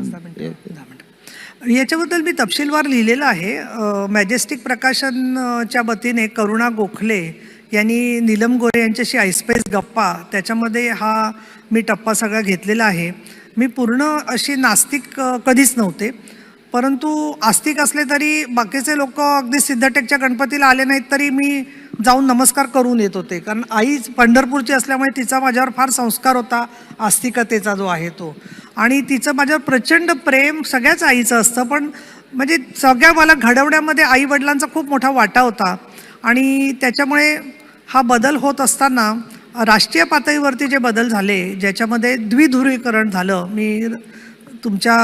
पाच दहा मिनिटं दहा मिनिटं. याच्याबद्दल मी तपशीलवार लिहिलेलं आहे. मॅजेस्टिक प्रकाशनच्या वतीने करुणा गोखले यांनी नीलम गोरे यांच्याशी आयस्पेस गप्पा त्याच्यामध्ये हा मी टप्पा सगळा घेतलेला आहे. मी पूर्ण अशी नास्तिक कधीच नव्हते. परंतु आस्तिक असले तरी बाकीचे लोक अगदी सिद्धटेकच्या गणपतीला आले नाहीत तरी मी जाऊन नमस्कार करून येत होते. कारण आई पंढरपूरची असल्यामुळे तिचा माझ्यावर फार संस्कार होता. आस्तिकतेचा जो आहे तो. आणि तिचं माझ्यावर प्रचंड प्रेम सगळ्याच आईचं असतं पण म्हणजे सगळ्या मला घडवण्यामध्ये आई वडिलांचा खूप मोठा वाटा होता. आणि त्याच्यामुळे हा बदल होत असताना राष्ट्रीय पातळीवरती जे बदल झाले ज्याच्यामध्ये द्विध्रुवीकरण झालं मी तुमच्या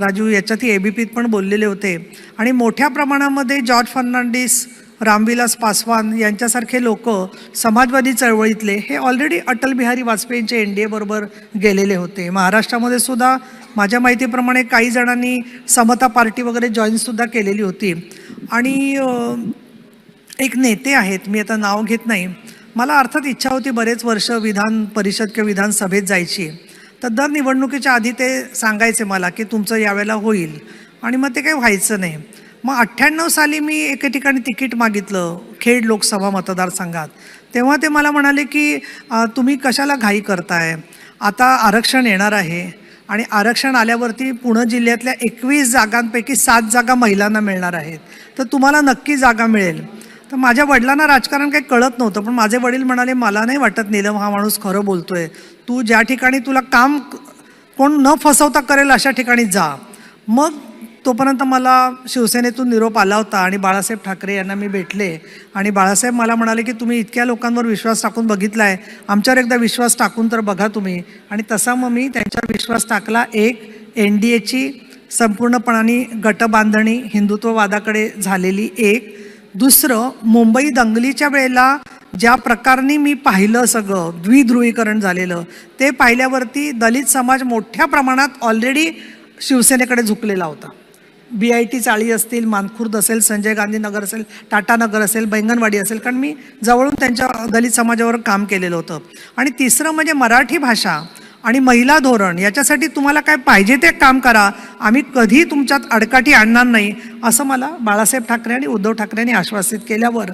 राजू याच्यातही ए बी पीत पण बोललेले होते. आणि मोठ्या प्रमाणामध्ये जॉर्ज फर्नांडिस रामविलास पासवान यांच्यासारखे लोक समाजवादी चळवळीतले हे ऑलरेडी अटल बिहारी वाजपेयींचे एन डी एबरोबर गेलेले होते. महाराष्ट्रामध्ये सुद्धा माझ्या माहितीप्रमाणे काही जणांनी समता पार्टी वगैरे जॉईनसुद्धा केलेली होती. आणि एक नेते आहेत मी आता नाव घेत नाही. मला अर्थात इच्छा होती बरेच वर्ष विधान परिषद किंवा विधानसभेत जायची. तर दर निवडणुकीच्या आधी ते सांगायचे मला की तुमचं यावेळेला होईल. आणि मग ते काही व्हायचं नाही. मग अठ्ठ्याण्णव साली मी एके ठिकाणी तिकीट मागितलं खेड लोकसभा मतदारसंघात. तेव्हा ते मला म्हणाले की तुम्ही कशाला घाई करताय? आता आरक्षण येणार आहे आणि आरक्षण आल्यावरती पुणे जिल्ह्यातल्या एकवीस जागांपैकी सात जागा महिलांना मिळणार आहेत. तर तुम्हाला नक्की जागा मिळेल. तर माझ्या वडिलांना राजकारण काही कळत नव्हतं पण माझे वडील म्हणाले मला नाही वाटत नीलम हा माणूस खरं बोलतोय. तू ज्या ठिकाणी तुला काम कोण न फसवता करेल अशा ठिकाणी जा. मग तोपर्यंत मला शिवसेनेतून निरोप आला होता आणि बाळासाहेब ठाकरे यांना मी भेटले. आणि बाळासाहेब मला म्हणाले की तुम्ही इतक्या लोकांवर विश्वास टाकून बघितला आहे आमच्यावर एकदा विश्वास टाकून तर बघा तुम्ही. आणि तसा मग मी त्यांच्यावर विश्वास टाकला. एक एन डी एची संपूर्णपणाने गटबांधणी हिंदुत्ववादाकडे झालेली एक. दुसरं मुंबई दंगलीच्या वेळेला ज्या प्रकाराने मी पाहिलं सगळं द्विध्रुवीकरण झालेलं ते पाहिल्यावरती दलित समाज मोठ्या प्रमाणात ऑलरेडी शिवसेनेकडे झुकलेला होता. बी आय टी चाळी असतील मानखुर्द असेल संजय गांधी नगर असेल टाटा नगर असेल बैंगनवाडी असेल कारण मी जवळून त्यांच्या दलित समाजावर काम केलेलं होतं. आणि तिसरं म्हणजे मराठी भाषा आणि महिला धोरण याच्यासाठी तुम्हाला काय पाहिजे ते काम करा. आम्ही कधी तुमच्यात अडकाठी आणणार नाही असं मला बाळासाहेब ठाकरे आणि उद्धव ठाकरेंनी आश्वासित केल्यावर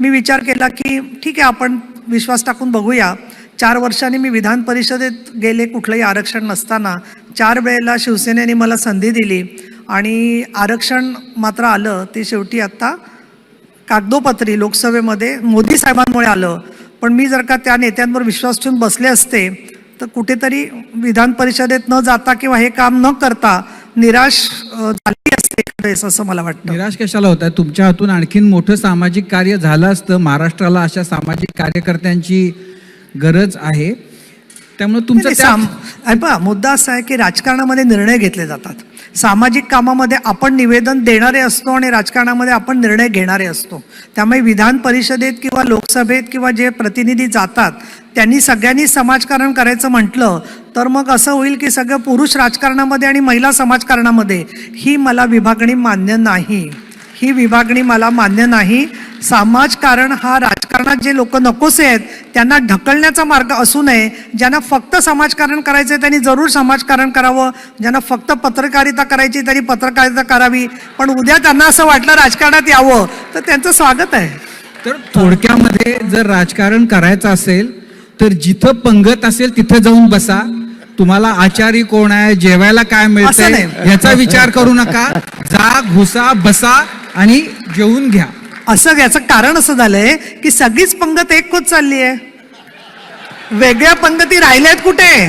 मी विचार केला की ठीक आहे आपण विश्वास टाकून बघूया. चार वर्षांनी मी विधान परिषदेत गेले कुठलंही आरक्षण नसताना चार वेळेला शिवसेनेने मला संधी दिली. आणि आरक्षण मात्र आलं ते शेवटी आत्ता कागदोपत्री लोकसभेमध्ये मोदी साहेबांमुळे आलं. पण मी जर का त्या नेत्यांवर विश्वास ठेवून बसले असते तर कुठेतरी विधान परिषदेत न जाता किंवा हे काम न करता निराश झाली असते असं मला वाटतं. निराश कशाला होत आहे तुमच्या हातून आणखीन मोठं सामाजिक कार्य झालं असतं. महाराष्ट्राला अशा सामाजिक कार्यकर्त्यांची गरज आहे. त्यामुळे तुमचं मुद्दा असा आहे की राजकारणामध्ये निर्णय घेतले जातात. सामाजिक कामामध्ये आपण निवेदन देणारे असतो आणि राजकारणामध्ये आपण निर्णय घेणारे असतो. त्यामुळे विधान परिषदेत किंवा लोकसभेत किंवा जे प्रतिनिधी जातात त्यांनी सगळ्यांनी समाजकारण करायचं म्हटलं तर मग असं होईल की सगळं पुरुष राजकारणामध्ये आणि महिला समाजकारणामध्ये ही मला विभागणी मान्य नाही. ही विभागणी मला मान्य नाही. समाजकारण हा राजकारणात जे लोक नकोसे आहेत त्यांना ढकलण्याचा मार्ग असू नये. ज्यांना फक्त समाजकारण करायचं आहे त्यांनी जरूर समाजकारण करावं. ज्यांना फक्त पत्रकारिता करायची त्यांनी पत्रकारिता करावी. पण उद्या त्यांना असं वाटलं राजकारणात यावं तर त्यांचं स्वागत आहे. तर थोडक्यामध्ये जर राजकारण करायचं असेल तर जिथं पंगत असेल तिथं जाऊन बसा. तुम्हाला आचारी कोण आहे जेवायला काय मिळतंय. याचा विचार करू नका. जा घुसा बसा आणि जेवून घ्या. असं याचं कारण असं झालंय की सगळीच पंगत एक होत चालली आहे वेगळ्या पंगती राहिल्यात कुठे?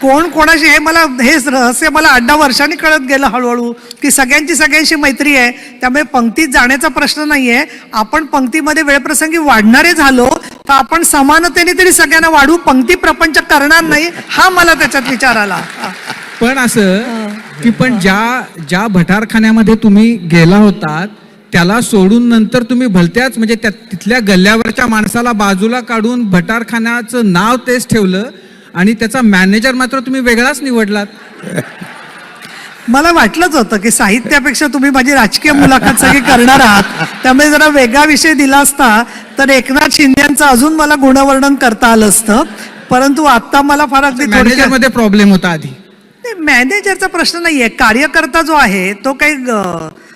कोण कोणाशी? हे मला हे रहस्य मला अड्डा वर्षांनी कळत गेलं हळूहळू की सगळ्यांची सगळ्यांशी मैत्री आहे. त्यामुळे पंक्तीत जाण्याचा प्रश्न नाहीये. आपण पंक्तीमध्ये वेळप्रसंगी वाढणारे झालो तर आपण समानतेने तरी सगळ्यांना वाढू. पंक्ती प्रपंच करणार नाही हा मला त्याच्यात विचार आला. पण असं की पण ज्या ज्या भटारखान्यामध्ये तुम्ही गेला होतात त्याला सोडून नंतर तुम्ही भलत्याच म्हणजे त्या तिथल्या गल्ल्यावरच्या माणसाला बाजूला काढून भटारखान्याचं नाव तेच ठेवलं आणि त्याचा मॅनेजर मात्र तुम्ही वेगळाच निवडलात. मला वाटलंच होतं की साहित्यापेक्षा तुम्ही माझी राजकीय मुलाखत सगळी करणार आहात. त्यामुळे जरा वेगळा विषय दिला असता तर एकनाथ शिंदेचं अजून मला गुणवर्णन करता आलं असतं. परंतु आता मला फार अगदी मॅनेजर थोडक्यात मध्ये प्रॉब्लेम होता आधी. मॅनेजरचा प्रश्न नाहीये. कार्यकर्ता जो आहे तो काही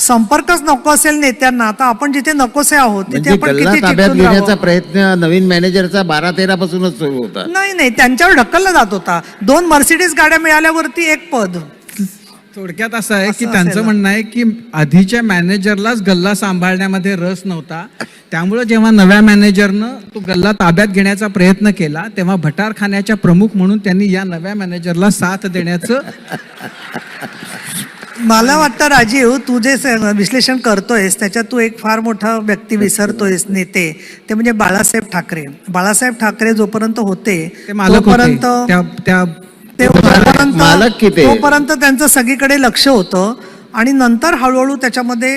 संपर्कच नको असेल नेत्यांना आता आपण जिथे नकोसे आहोत तिथे म्हणजे आपण गल्ला किती ताब्यात चिकटून घेण्याचा राहावं? प्रयत्न नवीन मॅनेजरचा बारा तेरा पासूनच सुरू होता नाही नाही त्यांच्यावर ढकलला जात होता दोन मर्सिडीज गाड्या मिळाल्यावरती एक पद थोडक्यात असं आहे की त्यांचं. म्हणणं आहे की आधीच्या मॅनेजरलाच गल्ला सांभाळण्यामध्ये रस नव्हता त्यामुळे जेव्हा नव्या मॅनेजरनं तो गल्ला ताब्यात घेण्याचा प्रयत्न केला तेव्हा भटारखान्याच्या प्रमुख म्हणून त्यांनी या नव्या मॅनेजरला साथ देण्याचं मला वाटतं राजीव तू जे विश्लेषण करतोयस त्याच्यात तू एक फार मोठा व्यक्ती विसरतोयस नेते. ते म्हणजे बाळासाहेब ठाकरे. बाळासाहेब ठाकरे जोपर्यंत होते तोपर्यंत? तोपर्यंत त्यांचं सगळीकडे लक्ष होतं. आणि नंतर हळूहळू त्याच्यामध्ये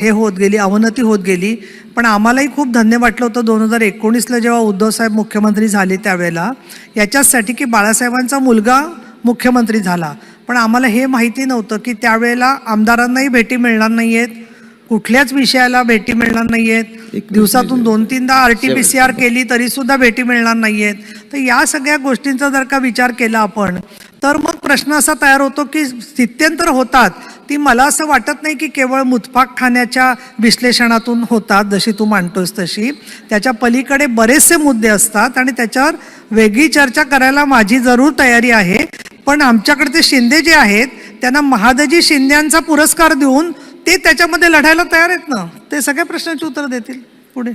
हे होत गेली अवनती होत गेली. पण आम्हालाही खूप धन्य वाटलं होतं दोन हजार एकोणीसला जेव्हा उद्धवसाहेब मुख्यमंत्री झाले त्यावेळेला. याच्याचसाठी की बाळासाहेबांचा मुलगा मुख्यमंत्री झाला. पण आम्हाला हे माहिती नव्हतं की त्यावेळेला आमदारांनाही भेटी मिळणार नाही आहेत कुठल्याच विषयाला भेटी मिळणार नाही आहेत दिवसातून दोन तीनदा R T P C R केली तरी सुद्धा भेटी मिळणार नाही आहेत तर या सगळ्या गोष्टींचा जर का विचार केला आपण तर मग प्रश्न असा तयार होतो की स्थित्यंतर होतात. ती मला असं वाटत नाही की केवळ मुतफाक खाण्याच्या विश्लेषणातून होतात जशी तू मांडतोस तशी. त्याच्या पलीकडे बरेचसे मुद्दे असतात आणि त्याच्यावर वेगळी चर्चा करायला माझी जरूर तयारी आहे. पण आमच्याकडचे शिंदे जे आहेत त्यांना महादजी शिंद्यांचा पुरस्कार देऊन ते त्याच्यामध्ये लढायला तयार आहेत ना? ते सगळ्या प्रश्नाची उत्तर देतील. पुढे.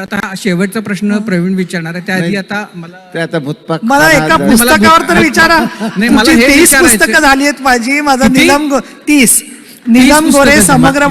आता हा शेवटचा प्रश्न प्रवीण विचारणार आहे. त्याआधी आता मला ते आता भूतपाक मला एका पुस्तकावर तर विचारा. नाही, मला हे तीस पुस्तकं झाली आहेत माझी. माझं? निलम गो- तीस. निलम गोरे. समग्र